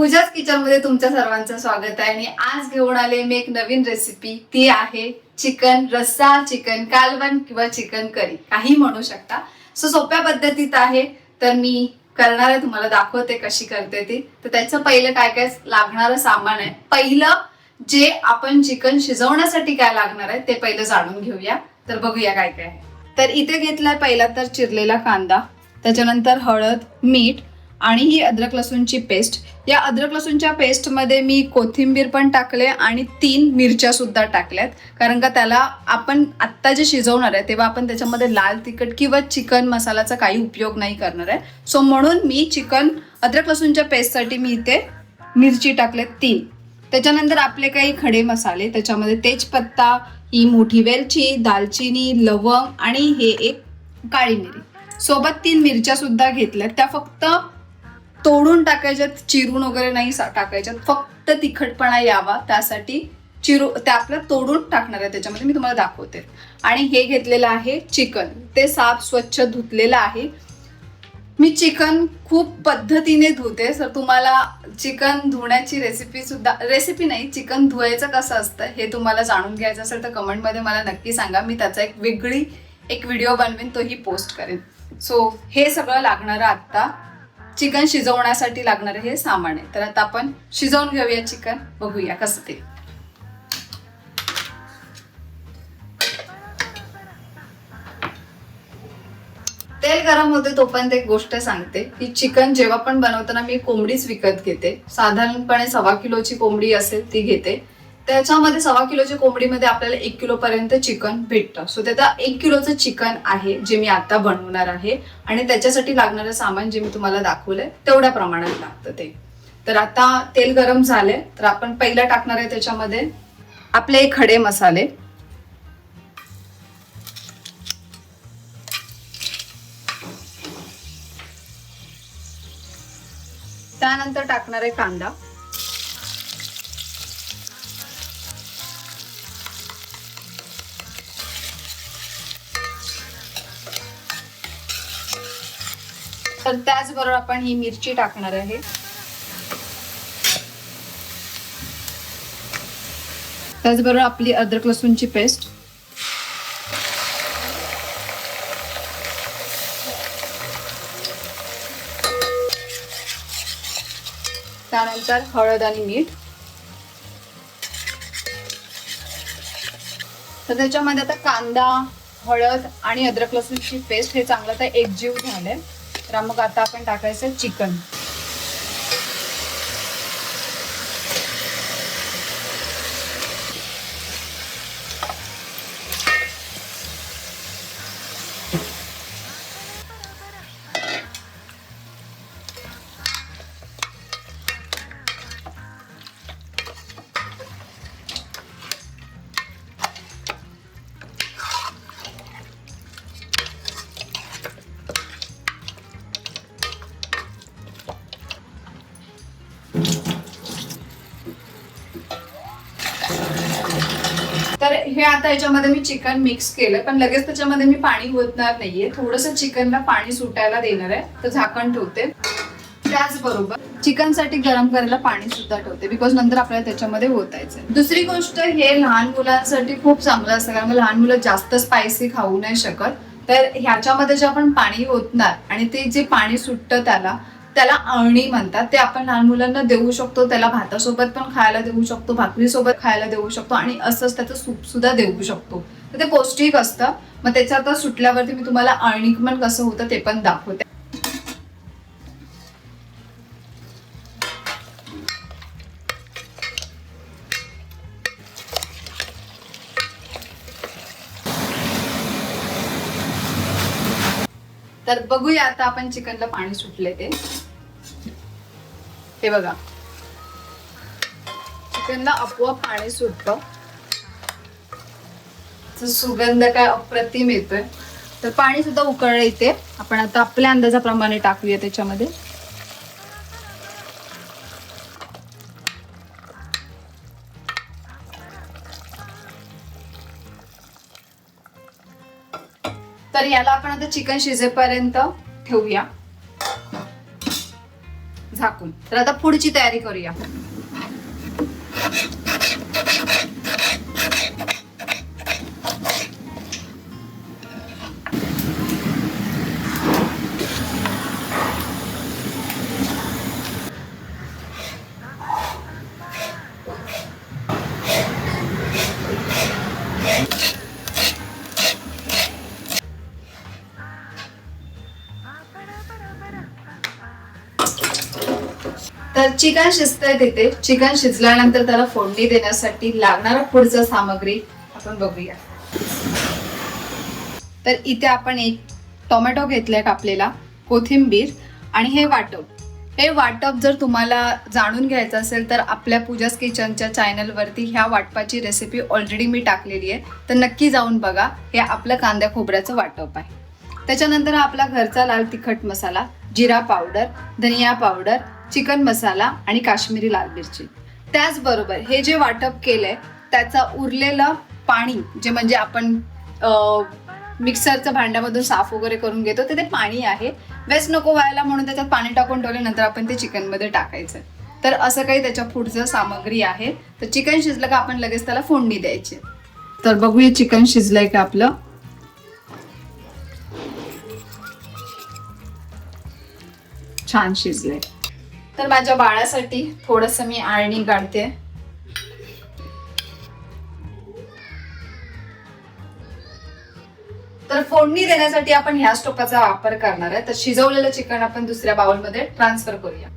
पूजाच किचनमध्ये तुमच्या सर्वांचं स्वागत आहे. आणि आज घेऊन आले मी एक नवीन रेसिपी ती आहे चिकन रस्सा चिकन कालवण किंवा चिकन करी काही म्हणू शकता. सो सोप्या पद्धतीत आहे. तर मी करणार आहे तुम्हाला दाखवते कशी करते ती. तर त्याचं पहिलं काय काय लागणारं सामान आहे. पहिलं जे आपण चिकन शिजवण्यासाठी काय लागणार आहे ते पहिलं जाणून घेऊया. तर बघूया काय काय आहे. तर इथे घेतलाय पहिला तर चिरलेला कांदा. त्याच्यानंतर हळद मीठ आणि ही अद्रक लसूणची पेस्ट या अद्रक लसूणच्या पेस्टमध्ये मी कोथिंबीर पण टाकले आणि तीन मिरच्या सुद्धा टाकल्यात. कारण का त्याला आपण आत्ता जे शिजवणार आहे तेव्हा आपण त्याच्यामध्ये लाल तिखट किंवा चिकन मसाल्याचा काही उपयोग नाही करणार आहे. सो म्हणून मी चिकन अद्रक लसूणच्या पेस्टसाठी मी इथे मिरची टाकले तीन. त्याच्यानंतर आपले काही खडे मसाले त्याच्यामध्ये तेजपत्ता ही मोठी वेलची दालचिनी लवंग आणि हे एक काळी मिरी. सोबत तीन मिरच्या सुद्धा घेतल्यात. त्या फक्त तोडून टाकायच्यात चिरून वगैरे नाही टाकायच्यात. फक्त तिखटपणा यावा त्यासाठी चिरू त्या आपल्या तोडून टाकणार आहे त्याच्यामध्ये. मी तुम्हाला दाखवते. आणि हे घेतलेलं आहे चिकन. ते साफ स्वच्छ धुतलेलं आहे. मी चिकन खूप पद्धतीने धुते. सर तुम्हाला चिकन धुण्याची रेसिपी सुद्धा रेसिपी नाही चिकन धुवायचं कसं असतं हे तुम्हाला जाणून घ्यायचं असेल तर कमेंटमध्ये मला नक्की सांगा. मी त्याचा एक वेगळी एक व्हिडिओ बनवेन तोही पोस्ट करेन. सो हे सगळं लागणारं आत्ता. चिकन शिजवण्यासाठी लागणारं हे सामान आहे. तर आता आपण शिजवून घेऊया चिकन. बघूया कसं ते. तेल गरम होते तोपर्यंत एक गोष्ट सांगते की चिकन जेव्हा पण बनवताना मी कोंबडीच विकत घेते. साधारणपणे सव्वा किलोची कोंबडी असेल ती घेते. त्याच्यामध्ये सव्वा किलोच्या कोंबडीमध्ये आपल्याला एक किलो पर्यंत चिकन भेटतं. सो त्याचा एक किलोचं चिकन आहे जे मी आता बनवणार आहे. आणि त्याच्यासाठी लागणारं सामान जे मी तुम्हाला दाखवलंय तेवढ्या प्रमाणात लागतं ते. तर आता तेल गरम झाले तर आपण पहिला टाकणार आहे त्याच्यामध्ये आपले खडे मसाले. त्यानंतर टाकणार आहे कांदा. तर त्याचबरोबर आपण ही मिरची टाकणार आहे. त्याचबरोबर आपली अद्रक लसूणची पेस्ट. त्यानंतर हळद आणि मीठ. तर त्याच्यामध्ये आता कांदा हळद आणि अद्रक लसूणची पेस्ट हे चांगलं तर एकजीव झालंय. तर मग आता आपण टाकायचं चिकन. हे आता याच्यामध्ये मी चिकन मिक्स केलं पण लगेच त्याच्यामध्ये मी पाणी ओतणार नाहीये. थोडस चिकनला पाणी सुटायला देणार आहे तर झाकण ठेवते. त्याचबरोबर चिकनसाठी गरम करायला पाणी सुद्धा ठेवते बिकॉज नंतर आपल्याला त्याच्यामध्ये ओतायचं दुसरी गोष्ट हे लहान मुलांसाठी खूप चांगलं असतं कारण लहान मुलं जास्त स्पायसी खाऊ नाही शकत. तर ह्याच्यामध्ये जे आपण पाणी ओतणार आणि ते जे पाणी सुटतं त्याला त्याला अळणी म्हणतात. ते आपण लहान मुलांना देऊ शकतो. त्याला भातासोबत पण खायला देऊ शकतो. भाकरीसोबत खायला देऊ शकतो. आणि असंच त्याचं सूप सुद्धा देऊ शकतो. तर ते पौष्टिक असतं. मग त्याचं आता सुटल्यावरती मी तुम्हाला अळणी पण कसं होतं ते पण दाखवते. तर बघूया आता आपण चिकनला पाणी सुटले ते. हे बघा. चिकनला आपोआप पाणी सुटतं. सुगंध काय अप्रतिम येतोय. तर पाणी सुद्धा उकळलं इथे. आपण आता आपल्या अंदाजाप्रमाणे टाकूया त्याच्यामध्ये. तर याला आपण आता चिकन शिजेपर्यंत ठेवूया. टाकून तर आता पुढची तयारी करूया तर चिकन शिजतंय तिथे. चिकन शिजल्यानंतर त्याला फोडणी देण्यासाठी लागणारा पुढचं सामग्री आपण बघूया. तर इथे आपण एक टोमॅटो घेतलाय कापलेला कोथिंबीर आणि हे वाटप. हे वाटप जर तुम्हाला जाणून घ्यायचं असेल तर आपल्या पूजास किचनच्या चॅनलवरती ह्या वाटपाची रेसिपी ऑलरेडी मी टाकलेली आहे. तर नक्की जाऊन बघा हे आपलं कांद्या खोबऱ्याचं वाटप आहे. त्याच्यानंतर आपला घरचा लाल तिखट मसाला जिरा पावडर धनिया पावडर चिकन मसाला आणि काश्मीरी लाल मिरची. त्याचबरोबर हे जे वाटप केलंय त्याचा उरलेलं पाणी जे म्हणजे आपण मिक्सरचं भांड्यामधून साफ वगैरे करून घेतो ते ते पाणी आहे. वेस्ट नको व्हायला म्हणून त्याच्यात पाणी टाकून ठेवले नंतर आपण ते चिकनमध्ये टाकायचं. तर असं काही त्याच्या पुढचं सामग्री आहे. तर चिकन शिजलं का आपण लगेच त्याला फोडणी द्यायची. तर बघूया चिकन शिजलंय का आपलं. छान शिजलंय. तर माझ्या बाळासाठी थोडस मी आळणी काढते. तर फोडणी देण्यासाठी आपण ह्या स्टोपाचा वापर करणार आहे. तर शिजवलेलं चिकन आपण दुसऱ्या बाउलमध्ये ट्रान्सफर करूया.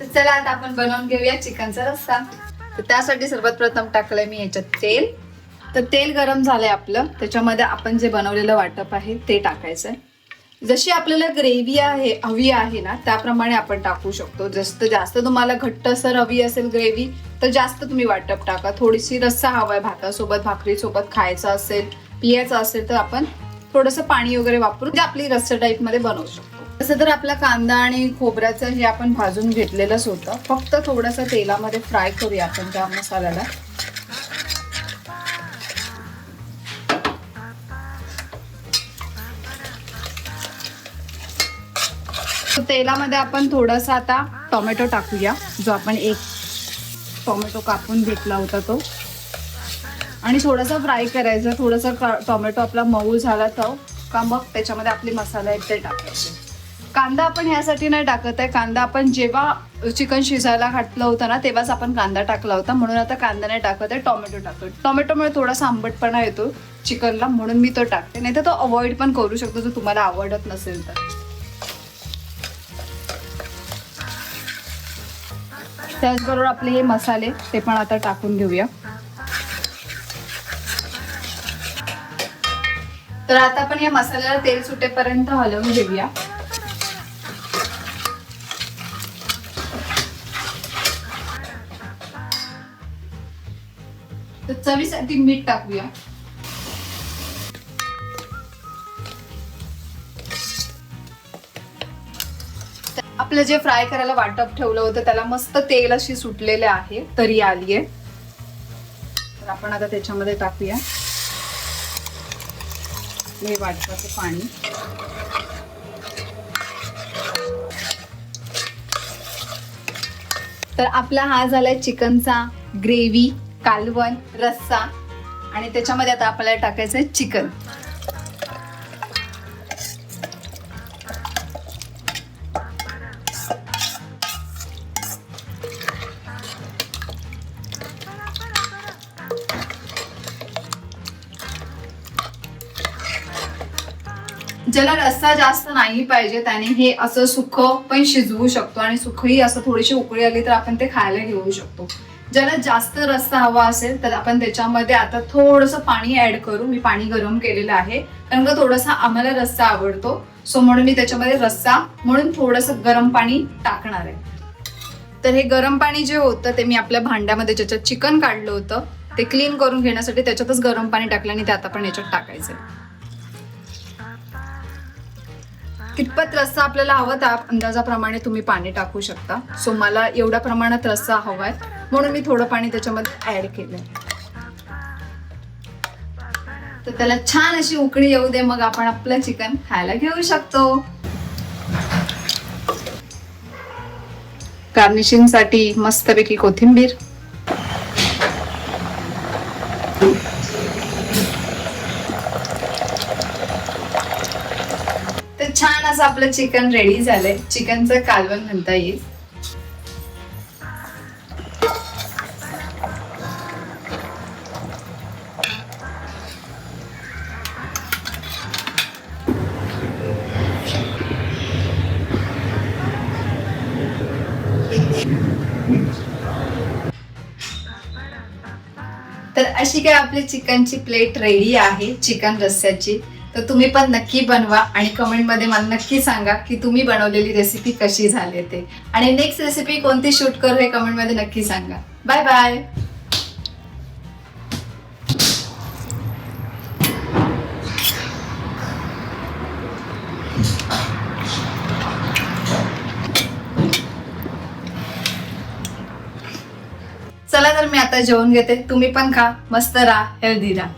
तर चला आता आपण बनवून घेऊया चिकनचा रस्सा. तर त्यासाठी सर्वात प्रथम टाकलंय मी याच्यात तेल. तर तेल गरम झालंय आपलं. त्याच्यामध्ये आपण जे बनवलेलं वाटप आहे ते टाकायचंय. जशी आपल्याला ग्रेव्ही आहे हवी आहे ना त्याप्रमाणे आपण टाकू शकतो. जास्त जास्त तुम्हाला घट्ट असं हवी असेल ग्रेव्ही तर जास्त तुम्ही वाटप टाका. थोडीशी रस्सा हवाय भातासोबत भाकरीसोबत खायचा असेल पियाचा असेल तर आपण थोडंसं पाणी वगैरे वापरून ते आपली रस्सा टाईपमध्ये बनवू शकतो. तसं तर आपला कांदा आणि खोबऱ्याचं हे आपण भाजून घेतलेलंच होतं. फक्त थोडंसं तेलामध्ये फ्राय करूया आपण त्या मसाल्याला. तर तेलामध्ये आपण थोडासा आता टोमॅटो टाकूया जो आपण एक टोमॅटो कापून घेतला होता तो. आणि थोडासा फ्राय करायचा थोडासा का- टोमॅटो आपला मऊ झाला तर का मग त्याच्यामध्ये आपले मसाला आहेत ते टाकायचे. कांदा आपण ह्यासाठी नाही टाकत आहे. कांदा आपण जेव्हा चिकन शिजायला घातलं होतं ना तेव्हाच आपण कांदा टाकला होता. म्हणून आता कांदा नाही टाकत आहे टोमॅटो टाकतो. टोमॅटोमुळे थोडासा आंबटपणा येतो चिकनला म्हणून मी तो टाकते. नाही तर तो अवॉइड पण करू शकतो जर तुम्हाला आवडत नसेल तर. त्याचबरोबर आपले हे मसाले ते पण आता टाकून घेऊया. तर आता आपण या मसाल्याला तेल सुटेपर्यंत हलवून घेऊया. तर चवीसाठी मीठ टाकूया. आपलं जे फ्राय करायला वाटप ठेवलं होतं त्याला मस्त तेल अशी सुटलेले आहे तरी आली आहे तर आपण आता त्याच्यामध्ये टाकूया. हे वाटपाचं पाणी. तर आपला हा झालाय चिकनचा ग्रेव्ही. कालवण रस्सा आणि त्याच्यामध्ये आता आपल्याला टाकायचं आहे चिकन. ज्याला रस्सा जास्त नाही पाहिजे त्याने हे असं सुख पण शिजवू शकतो आणि सुखही असं थोडीशी उकळी आली तर आपण ते खायला घेऊ शकतो. ज्याला जास्त रस्सा हवा असेल तर आपण त्याच्यामध्ये आता थोडंसं पाणी ऍड करू. मी पाणी गरम केलेलं आहे. कारण का थोडासा आम्हाला रस्सा आवडतो. सो म्हणून मी त्याच्यामध्ये रस्सा म्हणून थोडंसं गरम पाणी टाकणार आहे. तर हे गरम पाणी जे होतं ते मी आपल्या भांड्यामध्ये ज्याच्यात चिकन काढलं होतं ते क्लीन करून घेण्यासाठी त्याच्यातच गरम पाणी टाकलं आणि ते आता पण याच्यात टाकायचं कितपत रस्सा आपल्याला हवा त्या अंदाजाप्रमाणे तुम्ही पाणी टाकू शकता. सो मला एवढ्या प्रमाणात रस्सा हवा आहे म्हणून मी थोडं पाणी त्याच्यामध्ये ऍड केलंय. तर त्याला छान अशी उकळी येऊ दे मग आपण आपलं चिकन खायला घेऊ शकतो. गार्निशिंगसाठी मस्तपैकी कोथिंबीर तर छान असं आपलं चिकन रेडी झालंय. चिकनचं कालवण म्हणता येईल. तर अशी काय आपली चिकनची प्लेट रेडी आहे चिकन रस्स्याची तर तुम्ही पण नक्की बनवा आणि कमेंटमध्ये मला नक्की सांगा की तुम्ही बनवलेली रेसिपी कशी झाली ते. आणि नेक्स्ट रेसिपी कोणती शूट करू हे कमेंटमध्ये नक्की सांगा. बाय बाय चला तर मी आता जेवण घेते. तुम्ही पण खा. मस्त राहा. हेल्दी राहा.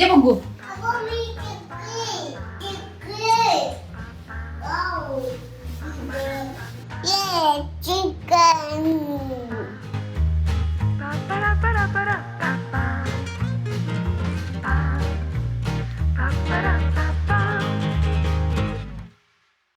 ये बघू